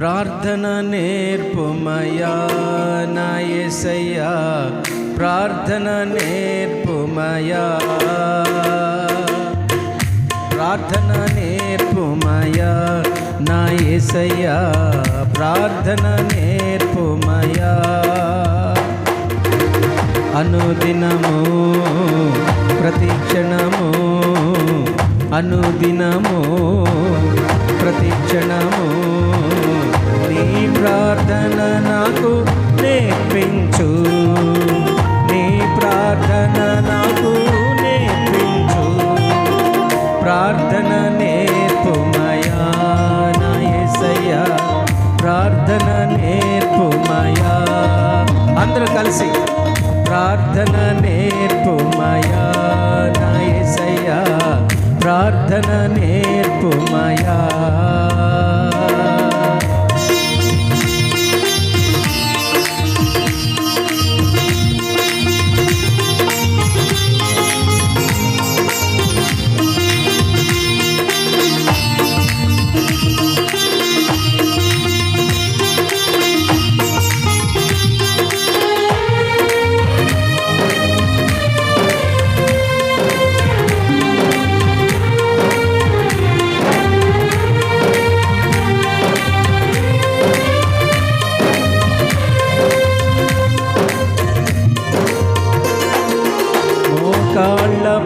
ప్రార్థన నేర్పుమయా నా ప్రార్థన నేర్పుమయా ప్రార్థన నేర్పుమయా నాయసయ్యా ప్రార్థన నేర్పుమయా అనుదినము ప్రతిక్షణము అనుదినము ప్రతిక్షణము నీ ప్రార్థన నాకు నేర్పించు. నీ ప్రార్థన నాకు నేర్పించు. ప్రార్థన నేర్పుమయా నా యేసయ్యా ప్రార్థన నేర్పుమయా. అందరూ కలిసి ప్రార్థన నేర్పుమయా నా ప్రార్థన నేర్పుమయా.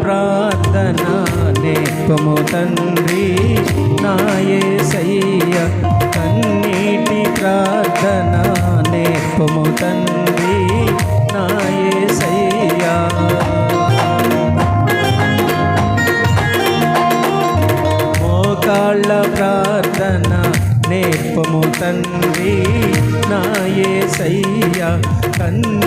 ప్రార్థన నేర్పము తండ్రి నాయసయ్య కన్నీటి ప్రార్థన నేర్పము తండ్రి నాయసయ్యా మోకాళ్ళ ప్రార్థన నేర్పము తండ్రి నాయే సయ్య కన్నీటి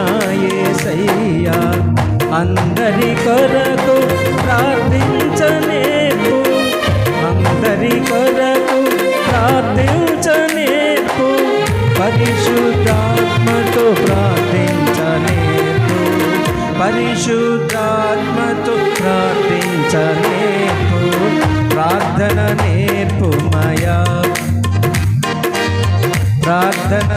నాయసయ్య అందరి కొరకు ప్రార్థించనేర్పు అందరి కొరకు ప్రార్థించనేర్పు పరిశుద్ధాత్మతో ప్రార్థించనేర్పు పరిశుద్ధాత్మతో ప్రార్థించనేర్పు ప్రార్థన నేర్పుమయా ప్రార్థన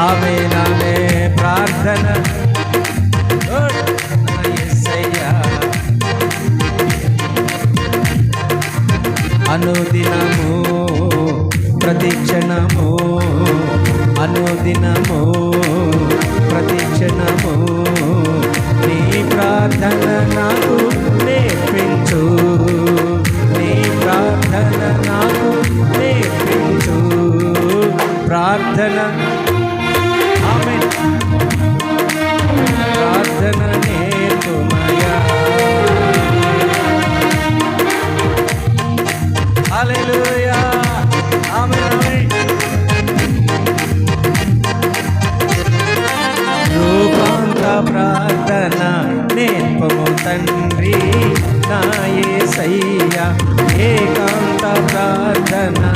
ఆమె నామే ప్రార్థన. అనుదినము ప్రతిక్షణము అనుదినము. నాయసయ్య ఏకాంత ప్రార్థన.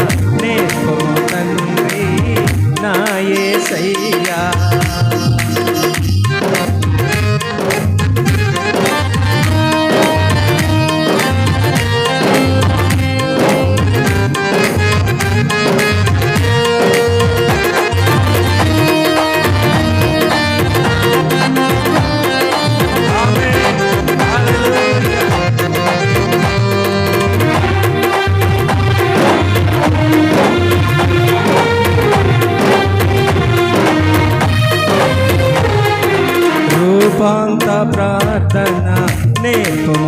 ప్రార్థన నేర్పము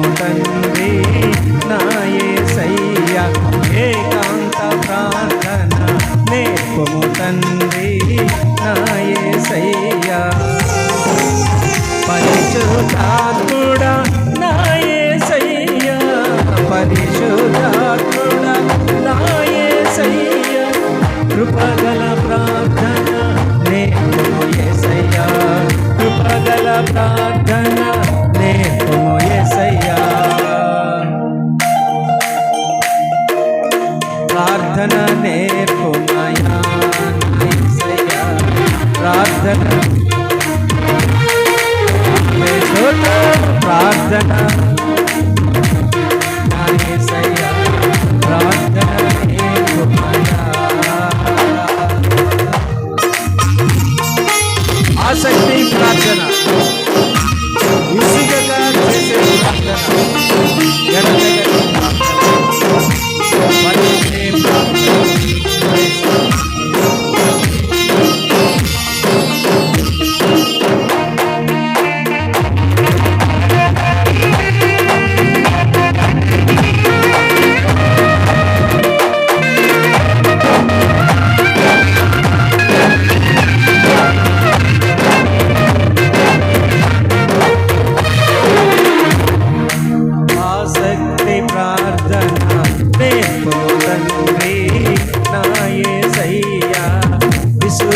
ने प्रार्थना। प्रार्थना।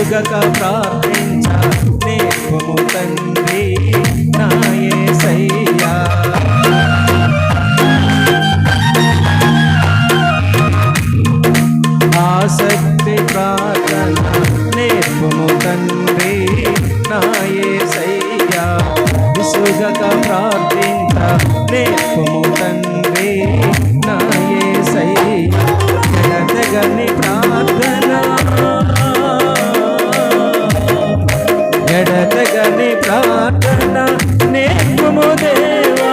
విసుగక ప్రార్థించ నేర్పుము తండ్రి ఎడతగని ప్రార్థన నేర్పుము దేవా.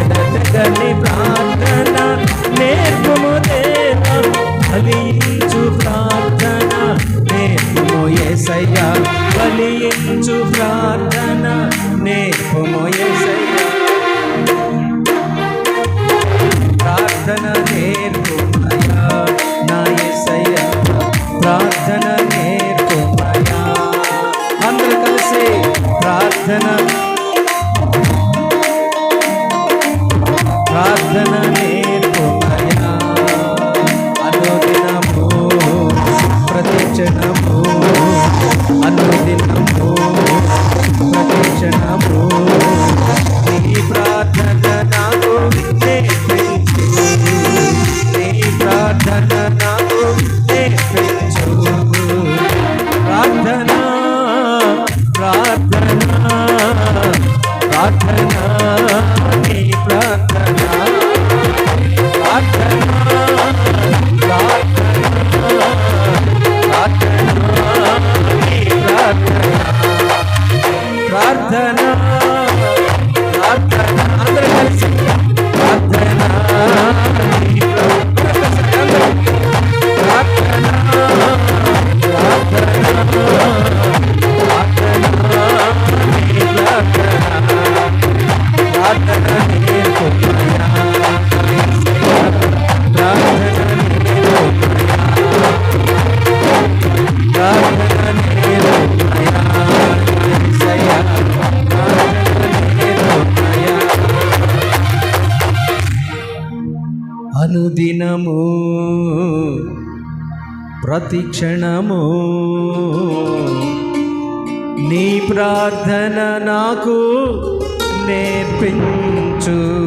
ఎడతగని ప్రార్థన నేర్పుము దేవా. బలించు ప్రార్థన నేర్పుము యేసయ్యా బలించు ప్రార్థన నేర్పుము యేసయ్యా ప్రార్థన నేర్పు ప్రార్థన ప్రార్థన అనుదినము ప్రతిక్షణము నీ ప్రార్థన నాకు నేర్పించు.